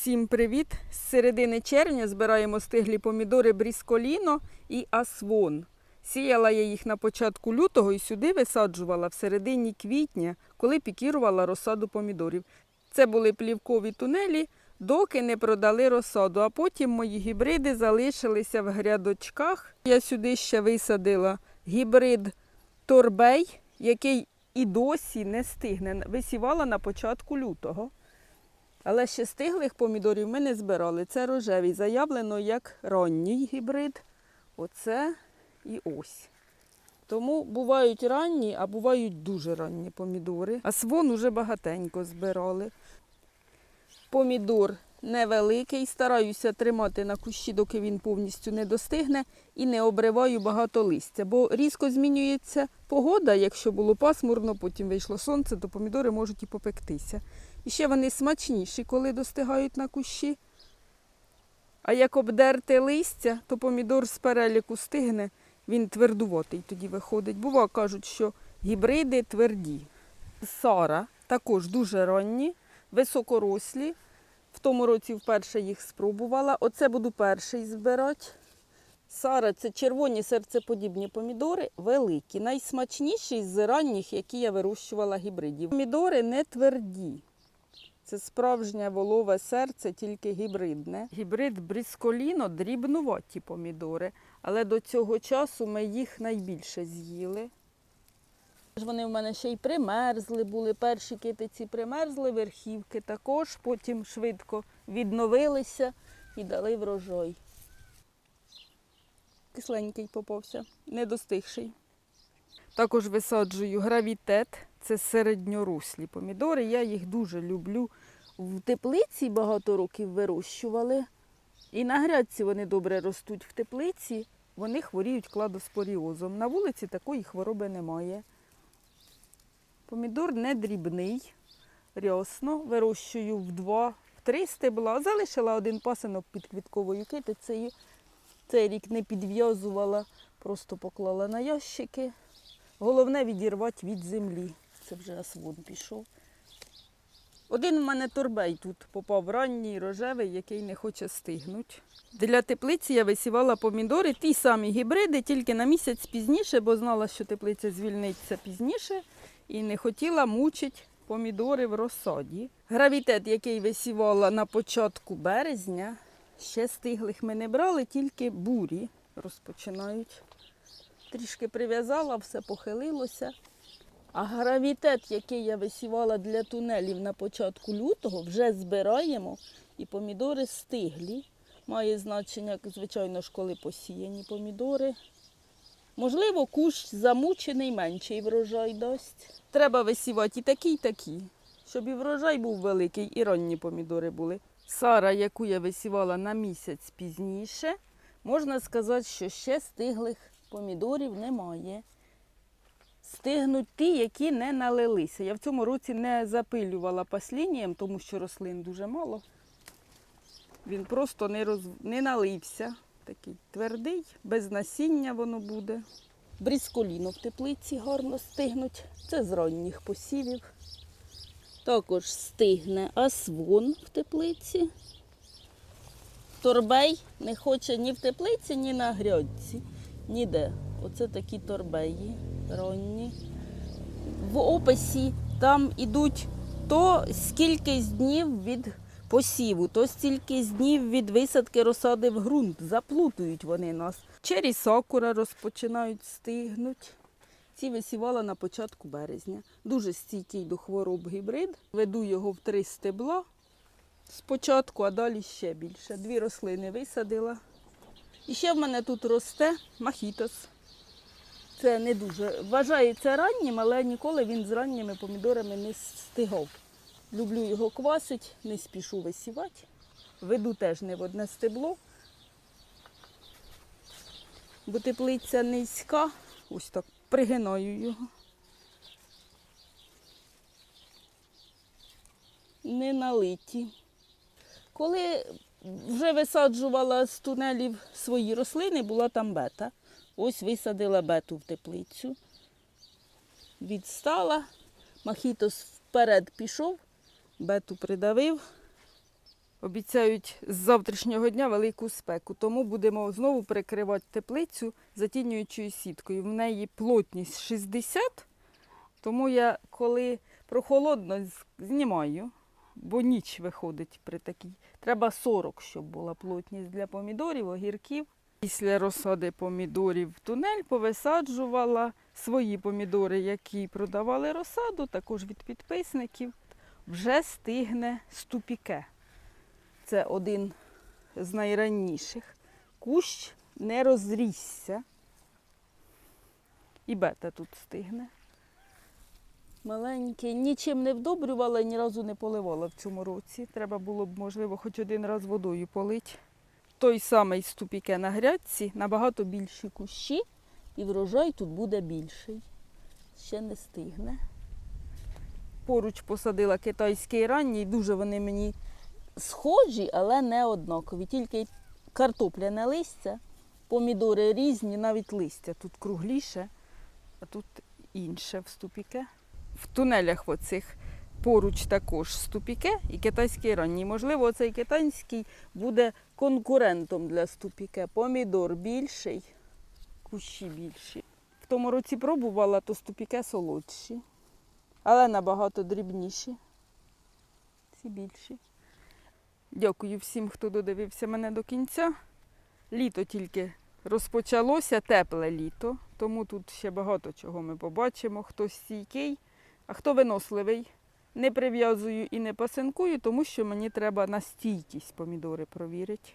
Всім привіт! З середини червня збираємо стиглі помідори брісколіно і асвон. Сіяла я їх на початку лютого і сюди висаджувала в середині квітня, коли пікірувала розсаду помідорів. Це були плівкові тунелі, доки не продали розсаду, а потім мої гібриди залишилися в грядочках. Я сюди ще висадила гібрид Торбей, який і досі не стигне. Висівала на початку лютого. Але ще стиглих помідорів ми не збирали. Це рожевий, заявлено як ранній гібрид. Оце і ось. Тому бувають ранні, а бувають дуже ранні помідори. А свон уже багатенько збирали. Помідор невеликий, стараюся тримати на кущі, доки він повністю не достигне, і не обриваю багато листя. Бо різко змінюється погода. Якщо було пасмурно, потім вийшло сонце, то помідори можуть і попектися. І ще вони смачніші, коли достигають на кущі. А як обдерти листя, то помідор з переліку стигне, він твердуватий тоді виходить. Бува, кажуть, що гібриди тверді. Сара також дуже ранні, високорослі. В тому році вперше їх спробувала. Оце буду перший збирати. Сара це червоні серцеподібні помідори, великі, найсмачніші з ранніх, які я вирощувала гібридів. Помідори не тверді. Це справжнє волове серце, тільки гібридне. Гібрид брісколіно дрібнуваті помідори, але до цього часу ми їх найбільше з'їли. Вони в мене ще й примерзли були. Перші китиці примерзли, верхівки також, потім швидко відновилися і дали врожай. Кисленький попався, недостигший. Також висаджую гравітет. Це середньоруслі помідори. Я їх дуже люблю. В теплиці багато років вирощували. І на грядці вони добре ростуть в теплиці, вони хворіють кладоспоріозом. На вулиці такої хвороби немає. Помідор не дрібний, рясно. Вирощую в два, в три стебла. Залишила один пасинок під квітковою китицею. Цей рік не підв'язувала, просто поклала на ящики. Головне відірвати від землі. Це вже асвон пішов. Один в мене торбей тут попав ранній, рожевий, який не хоче стигнути. Для теплиці я висівала помідори, ті самі гібриди, тільки на місяць пізніше, бо знала, що теплиця звільниться пізніше і не хотіла мучити помідори в розсаді. Гравітет, який висівала на початку березня, ще стиглих ми не брали, тільки бурі розпочинають. Трішки прив'язала, все похилилося. А гравітет, який я висівала для тунелів на початку лютого, вже збираємо і помідори стиглі. Має значення, звичайно ж, коли посіяні помідори. Можливо, кущ замучений, менший врожай дасть. Треба висівати і такі, і такі, щоб і врожай був великий, і ранні помідори були. Сара, яку я висівала на місяць пізніше, можна сказати, що ще стиглих помідорів немає. Стигнуть ті, які не налилися. Я в цьому році не запилювала паслінієм, тому що рослин дуже мало. Він просто не, роз... не налився. Такий твердий, без насіння воно буде. Брісколіно в теплиці гарно стигнуть. Це з ранніх посівів. Також стигне асвон в теплиці. Торбей не хоче ні в теплиці, ні на грядці. Ніде. Оце такі торбеї ранні. В описі там ідуть то скільки днів від посіву, то стільки днів від висадки розсади в ґрунт. Заплутують вони нас. Чері сакура розпочинають стигнуть. Ці висівала на початку березня. Дуже стійкий до хвороб гібрид. Веду його в три стебла спочатку, а далі ще більше. Дві рослини висадила. І ще в мене тут росте махітос. Це не дуже вважається раннім, але ніколи він з ранніми помідорами не стигав. Люблю його квасить, не спішу висівати. Веду теж не в одне стебло. Бо теплиця низька, ось так пригинаю його. Не налиті. Коли вже висаджувала з тунелів свої рослини, була там бета. Ось висадила бету в теплицю. Відстала, махітос вперед пішов, бету придавив. Обіцяють з завтрашнього дня велику спеку, тому будемо знову перекривати теплицю затінюючою сіткою. В неї плотність 60, тому я коли прохолодно знімаю, бо ніч виходить при такій. Треба 40, щоб була плотність для помідорів, огірків. Після розсади помідорів в тунель повисаджувала свої помідори, які продавали розсаду, також від підписників. Вже стигне ступіке. Це один з найранніших. Кущ не розрісся. І бета тут стигне. Маленький, нічим не вдобрювала, ні разу не поливала в цьому році. Треба було б, можливо, хоч один раз водою полити. Той самий ступіке на грядці, набагато більші кущі, і врожай тут буде більший. Ще не стигне. Поруч посадила китайський ранній, дуже вони мені схожі, але не однакові. Тільки картопляне листя, помідори різні, навіть листя тут кругліше, а тут інше в ступіке. В тунелях оцих поруч також ступіке і китайський ранній. Можливо, цей китайський буде конкурентом для ступіке. Помідор більший, кущі більші. В тому році пробувала, то ступіке солодші, але набагато дрібніші. Ці більші. Дякую всім, хто додивився мене до кінця. Літо тільки розпочалося, тепле літо, тому тут ще багато чого ми побачимо. Хто стійкий, а хто виносливий. Не прив'язую і не пасинкую, тому що мені треба на стійкість помідори провірити.